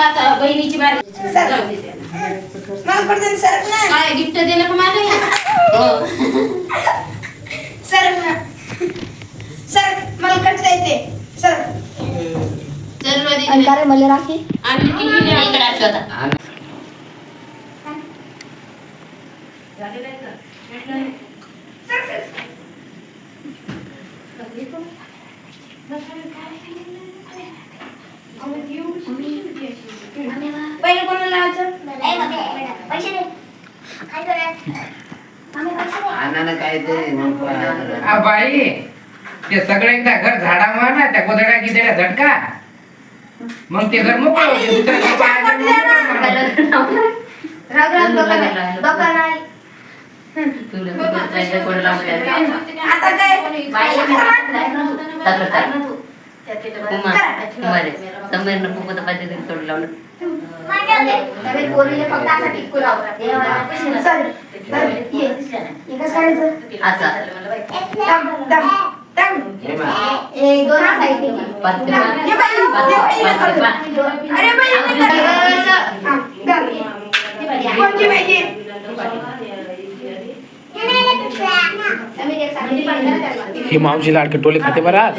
आता बहिणीची बारी सर. जाऊ दे त्याला. मला पडते सरक ना काय गिफ्ट दिलं का मला? हो. सरक ना सरक मला करता येते सर चल रे आणि दीदी. काय मला राखी आणली की गेली इकडे आठवत आता. पहिले कोणाला लावायचं आ बाई ते सगळं एकदा घर झाडा ना त्या गोदड्या गिदड्या झटका. मग ते घर मोकळं होते तुला? आता काय? बाई, चाललं, चाललं. पाहिजे तरी सोडून लावलं असं हे ही मावशी लाडके टोले खाते बरं आज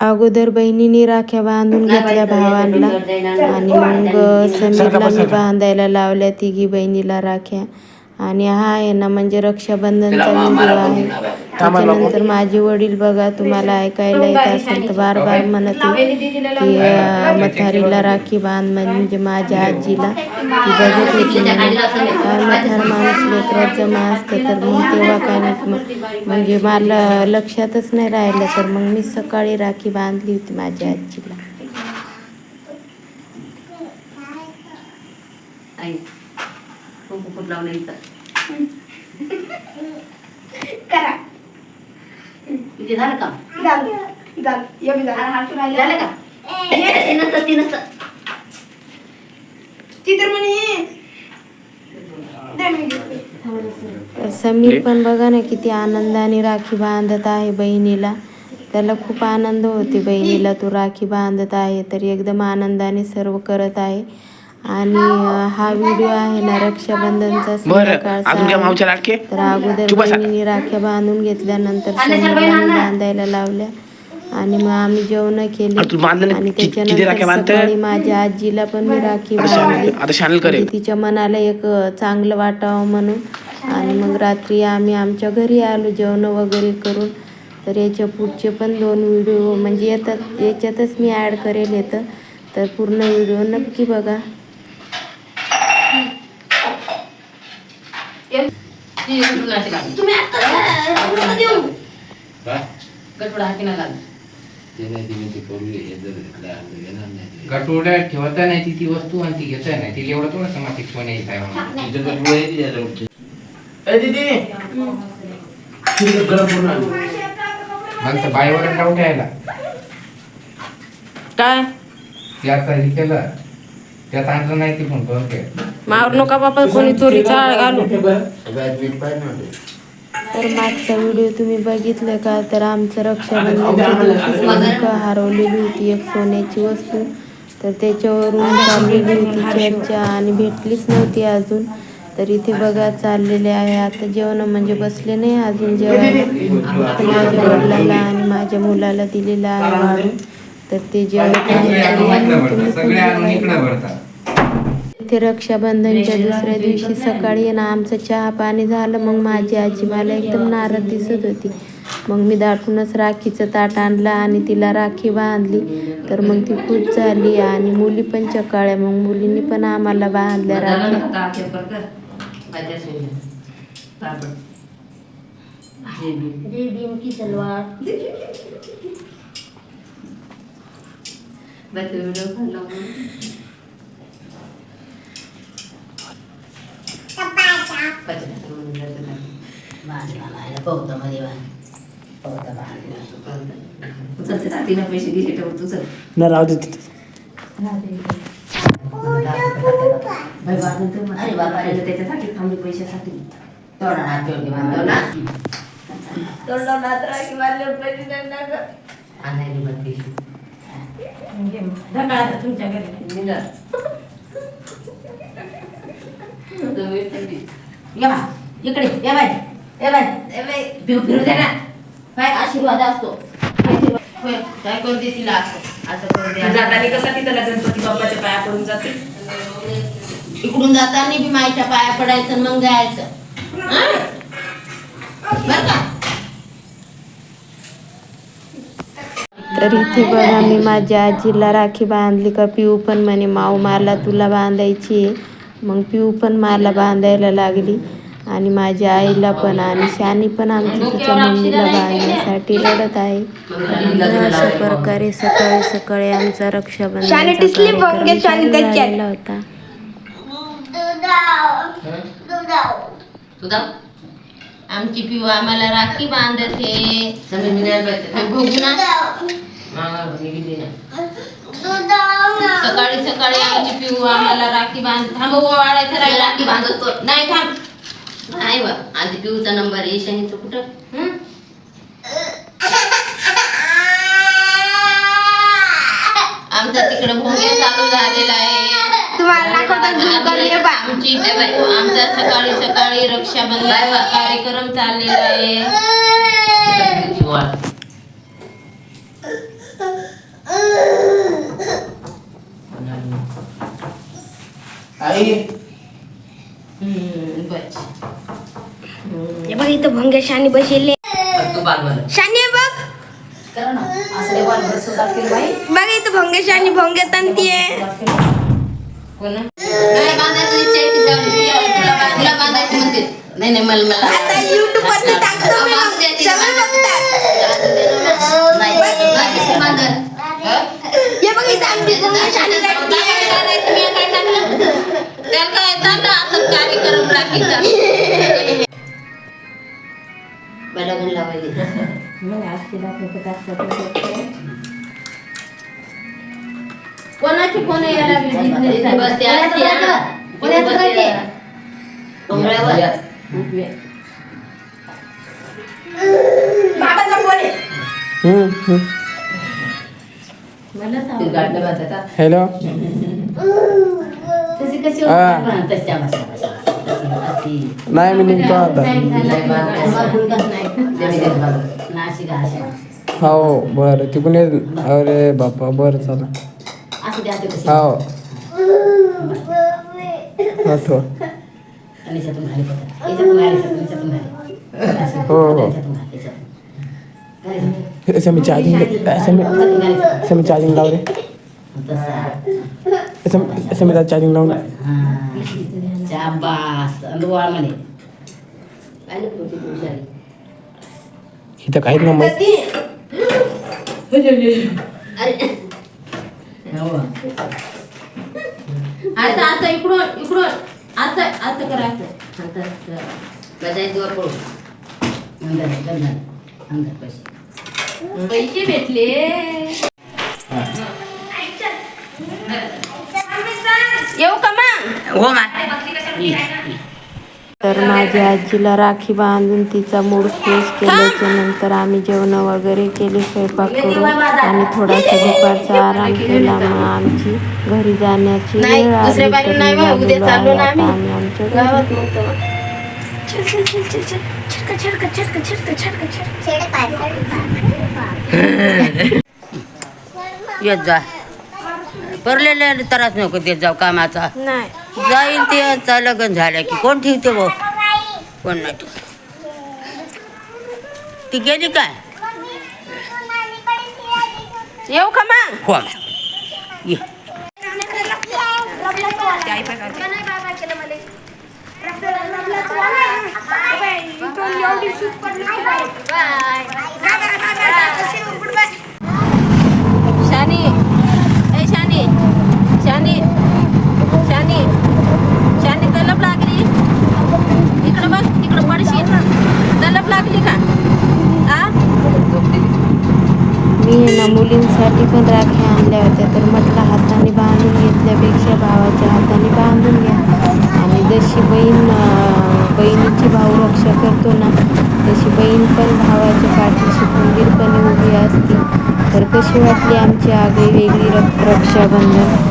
अगोदर बहिणीने राख्या बांधून घेतल्या भावांना. आणि मग समीरला मी बांधायला लावल्या तिघी बहिणीला राख्या. आणि हा आहे ना म्हणजे रक्षाबंधनचा व्हिडिओ आहे. त्याच्यानंतर माझे वडील बघा तुम्हाला ऐकायला येत असेल तर बार बार म्हणत आहे की मथारीला राखी बांध म्हणजे माझ्या आजीला. ती बघत होती. काय म्हातार माणूस लेकरात जमा असतं तर मग तेव्हा काय नाही म्हणजे मला लक्षातच नाही राहिलं तर मग मी सकाळी राखी बांधली होती माझ्या आजीला. फुट लावलं इथं करा. किती झालं का झालं झालं. एवढी झालं. झालं का? ती नसतं ती नसतं. ती तर म्हणे दे मी घेते. तर समीर पण बघा ना किती आनंदाने राखी बांधत आहे बहिणीला. त्याला खूप आनंद होते बहिणीला. तो राखी बांधत आहे तर एकदम आनंदाने सर्व करत आहे. आणि हा व्हिडिओ आहे ना रक्षाबंधनचा संध्याकाळचा आहे. तर अगोदर. बहिणीने राख्या बांधून घेतल्यानंतर समीरला बांधायला लावल्या आणि मग आम्ही जेवण केले. आणि त्याच्यानंतर? सकाळी माझ्या आजीला पण मी राखी बांधली आता शाल करेल. म्हणजे तिच्या मनाला एक चांगलं वाटावं म्हणून आणि मग रात्री आम्ही आमच्या घरी आलो जेवण वगैरे करून तर याच्या पुढचे पण दोन व्हिडिओ म्हणजे येतात याच्यातच मी ॲड करेल येतं तर पूर्ण व्हिडिओ नक्की बघा हाती लागली. तुम्ही आता देऊ लागली. म्हणते ठेवता नाही ती ती वस्तू आणि ती घेता नाही तिला एवढं थोडं समातिक सोने येत आहे म्हणून. तिचं गटू आहे ती याला उठते. ए दीदी तिला गरम करून आण. मग तर बाईवर डाऊट यायला काय त्याचा हे केलं त्यात आणलं नाही ती पण बघ मारू नका बापा कोणी चोरी चाळ घालू. तर मागचा व्हिडिओ तुम्ही बघितलं का? तर आमचं नेमकं हरवलेली होती एक सोन्याची वस्तू. तर त्याच्यावरून चाललेली होती चर्चा आणि भेटलीच नव्हती अजून. तर इथे बघा चाललेले आहे. आता जेवण म्हणजे बसले नाही अजून जेवायला तर माझ्या वडिलाला आणि माझ्या मुलाला दिलेलं आहे. वाढून तर ते जेवत ते रक्षाबंधनच्या दुसऱ्या दिवशी सकाळी ना आमचं चहा पाणी झालं मग माझी आजी मला एकदम नाराज दिसत होती. मग मी दाटूनच राखीचं ताट आणलं आणि तिला राखी बांधली. तर मग ती खुश झाली आणि मुली पण चकाळ्या. मग मुलींनी पण आम्हाला बांधल्या बी. बस व्हिडिओ काढला म्हणून. कचऱ्यात म्हणून जातं ना. बांधला बांधला, पवतामध्ये बांध. पवता बांधला. उचलते ना, तिनं पैसे घे तू चल. ना राहू दे तिथे मग. अरे बाबा अरे त्याच्यासाठी थांबली पैशासाठी तेवढा नात तेवढी बांधव ना तर नात राखी पैसे देणार ना. मग पैसे. तुमच्या घरी तुम्ही ये बा, इकडे ये बाय ये बाय ये बाय फिरू फिरू दे ना. काय आशीर्वाद असतो. आशीर्वाद. होय, काय करू दे तिला असं. असं करू दे. जाताना कसा तिथं गणपती बाप्पाच्या पाया पडून जाते इकडून जाताना बी माईच्या पाया पडायचं आणि मग जायचं. हं? बरं का? तर इथे बघा मी माझ्या आजीला राखी बांधली का पिऊ पण म्हणे माऊ मला तुला बांधायची आहे. मग पिऊ पण मला बांधायला लागली आणि माझ्या आईला पण आणि शानी पण आमची तिच्या मम्मीला बांधण्यासाठी रडत आहे. अशा प्रकारे सकाळी सकाळी आमचा चालू झालेला होता. आमची पिऊ आम्हाला राखी बांधते. सकाळी सकाळी आमची पिऊ आम्हाला राखी बांध थांब वाढायचं राहील राखी बांधतो नाही थांब. नाही बा आधी पिऊचा नंबर आहे शनीचं कुठं? हं? आमचा तिकडे भोगे चालू झालेला आहे. तुम्हाला बा. आमची आमचा सकाळी सकाळी रक्षाबंधन कार्यक्रम चाललेला आहे. आई बघ इथं भोंगे शानी बसले तू बाल बरं. शानी बघ करा ना असं बाल बरं सुद्धा केलं बाई बघ इथं भोंगे शानी भोंगे तंती आहे कोण नाही बांधायची इच्छा आहे की जाऊ दे. तुला- तुला बांध- तुला बांधायची म्हणते नाही नाही मला मला आता YouTube वरती टाकतो मी मग. सगळे बघतात. नाही, नाही, कशी बांधल? हं? हे बघ इथं आमची भोंगे शानी काय रडती आहे. करायचं? मी काय टाकलं? त्याला काय चाललं आता कार्यक्रम राखीचा बडागण लावायली कोणाची फोन यायला लागली. बाबाचा फोन गाडलं बांधतात. हॅलो. तशी कशी हा. नाही मी निघतो आता. हो बरं. तिकडून ये. अरे बापा बरं चला. असं द्या ते कशी. हो. असं. हो, हो. याच्यातून घाल, याच्यातून. घाल, याच्यातून. असं मी चार्जिंग असं मी असं मी चार्जिंग लावले तसा. असं असं मी चार्जिंग लावून हा. शाबास. अंदवाळ म्हणे. काय नको ती हुशारी. इथं काहीच ना मग अरे हो. आता आता इकडून इकडून आता आता करा आता आता करा. बजाय जोर पडू अंदर अंदर अंदर पैसे पैसे भेटले येऊ का मग हो मा तर माझ्या आजीला राखी बांधून तिचा मूड फ्रेश केल्याच्यानंतर आम्ही जेवण वगैरे केले स्वयंपाक करून आणि थोडासा दुपारचा आराम केला मग आमची घरी जाण्याची नाही, वेळ आली. आम्ही आमच्या घरी. येत जा. परलेले त्रास नको देत जाऊ कामाचा. नाही. जाईल ते लग्न झालं की. कोण ठेवते भाऊ? कोण नाही. ती गेली काय? येऊ का मग? हो ये शानी ए शानी शानी शानी शानी तलब लागली इकडे मी आहे ना मुलींसाठी पण राखी आणल्या होत्या. तर म्हटलं हाताने बांधून घेतल्यापेक्षा भावाच्या हाताने बांधून घ्या. आणि जशी बहीण बहिणीची भाऊ रक्षा करतो ना तशी बहीण पण भावाच्या पाठीशी खंबीरपणे उभी असते. तर कशी वाटली आमची आगळी वेगळी रक- रक्षाबंधन?